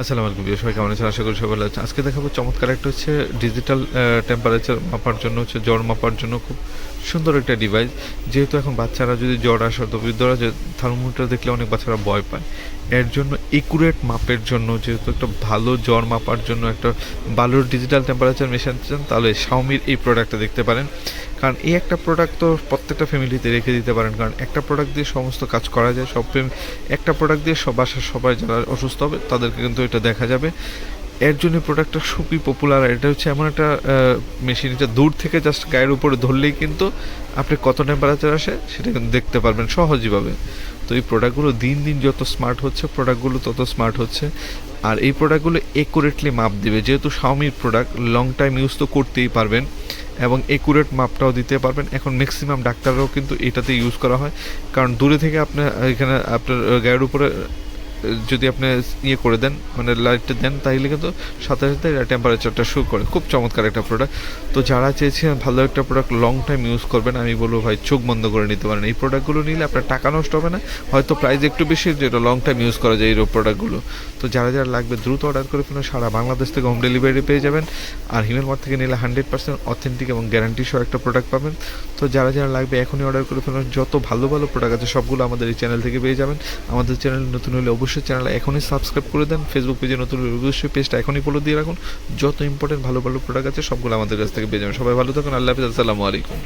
আসসালামু আলাইকুম প্রিয় সবাই কেমন আছেন? আশা করি সবাই ভালো আজকে দেখাবো চমৎকার একটা হচ্ছে ডিজিটাল টেম্পারেচার মাপার জন্য, হচ্ছে জ্বর মাপার জন্য খুব সুন্দর একটা ডিভাইস যেহেতু এখন বাচ্চারা যদি জ্বর আসে তো বৃদ্ধরা যে থার্মোমিটার দেখলে অনেক বাচ্চারা ভয় পায়। এর জন্য একুরেট মাপের জন্য, যেহেতু একটা ভালো জ্বর মাপার জন্য একটা ভালো ডিজিটাল টেম্পারেচার মেশিন চান, তাহলে শাওমির এই প্রোডাক্টটা দেখতে পারেন। কারণ এই একটা প্রোডাক্ট তো প্রত্যেকটা ফ্যামিলিতে রেখে দিতে পারেন। কারণ একটা প্রোডাক্ট দিয়ে সমস্ত কাজ করা যায়, সব একটা প্রোডাক্ট দিয়ে সব বাসার সবাই যারা অসুস্থ হবে, তাদেরকে কিন্তু এটা দেখা যাবে। এর জন্য প্রোডাক্টটা খুবই পপুলার এটা হচ্ছে এমন একটা মেশিন এটা দূর থেকে জাস্ট গায়ের উপরে ধরলেই কিন্তু আপনি কত টেম্পারেচার আসে, সেটা কিন্তু দেখতে পারবেন সহজভাবে তো এই প্রোডাক্টগুলো দিন দিন যত স্মার্ট হচ্ছে প্রোডাক্টগুলো তত স্মার্ট হচ্ছে। আর এই প্রোডাক্টগুলো একুরেটলি মাপ দেবে। যেহেতু শাওমির প্রোডাক্ট লং টাইম ইউজ তো করতেই পারবেন এবং একুরেট মাপটাও দিতে পারবেন। এখন ম্যাক্সিমাম ডাক্তাররাও কিন্তু এটাতে ইউজ করা হয়। কারণ দূরে থেকে আপনার, এখানে আপনার গায়ের উপরে যদি আপনি ইয়ে করে দেন মানে লাইটটা দেন, তাহলে কিন্তু সাথে সাথে টেম্পারেচারটা শো করে। খুব চমৎকার একটা প্রোডাক্ট তো যারা চেয়েছেন ভালো একটা প্রোডাক্ট লং টাইম ইউজ করবেন, আমি বলব ভাই, চোখ বন্ধ করে নিতে পারেন। এই প্রোডাক্টগুলো নিলে আপনার টাকা নষ্ট হবে না। হয়তো প্রাইস একটু বেশি যেটা লং টাইম ইউজ করা যায় এই প্রোডাক্টগুলো তো যারা যারা লাগবে, দ্রুত অর্ডার করে ফেলুন। সারা বাংলাদেশ থেকে হোম ডেলিভারি পেয়ে যাবেন। আর হিমেল মার্ট থেকে নিলে হান্ড্রেড পার্সেন্ট অথেন্টিক এবং গ্যারান্টি সহ একটা প্রোডাক্ট পাবেন। তো যারা যারা লাগবে, এখনই অর্ডার করে ফেলুন। যত ভালো ভালো প্রোডাক্ট আছে, সবগুলো আমাদের এই চ্যানেল থেকে পেয়ে যাবেন। আমাদের চ্যানেল নতুন হলে অবশ্যই চ্যানেল এখনই সাবস্ক্রাইব করে দেন। ফেসবুক পেজে নতুন অবশ্যই পেজটা এখনই ফলো দিয়ে রাখুন। যত ইম্পর্টেন্ট ভালো ভালো প্রোডাক্ট আছে, সবগুলো আমাদের কাছ থেকে পেয়ে যাবেন। সবাই ভালো থাকুন। আল্লাহ হাফিজ। আসসালামু আলাইকুম।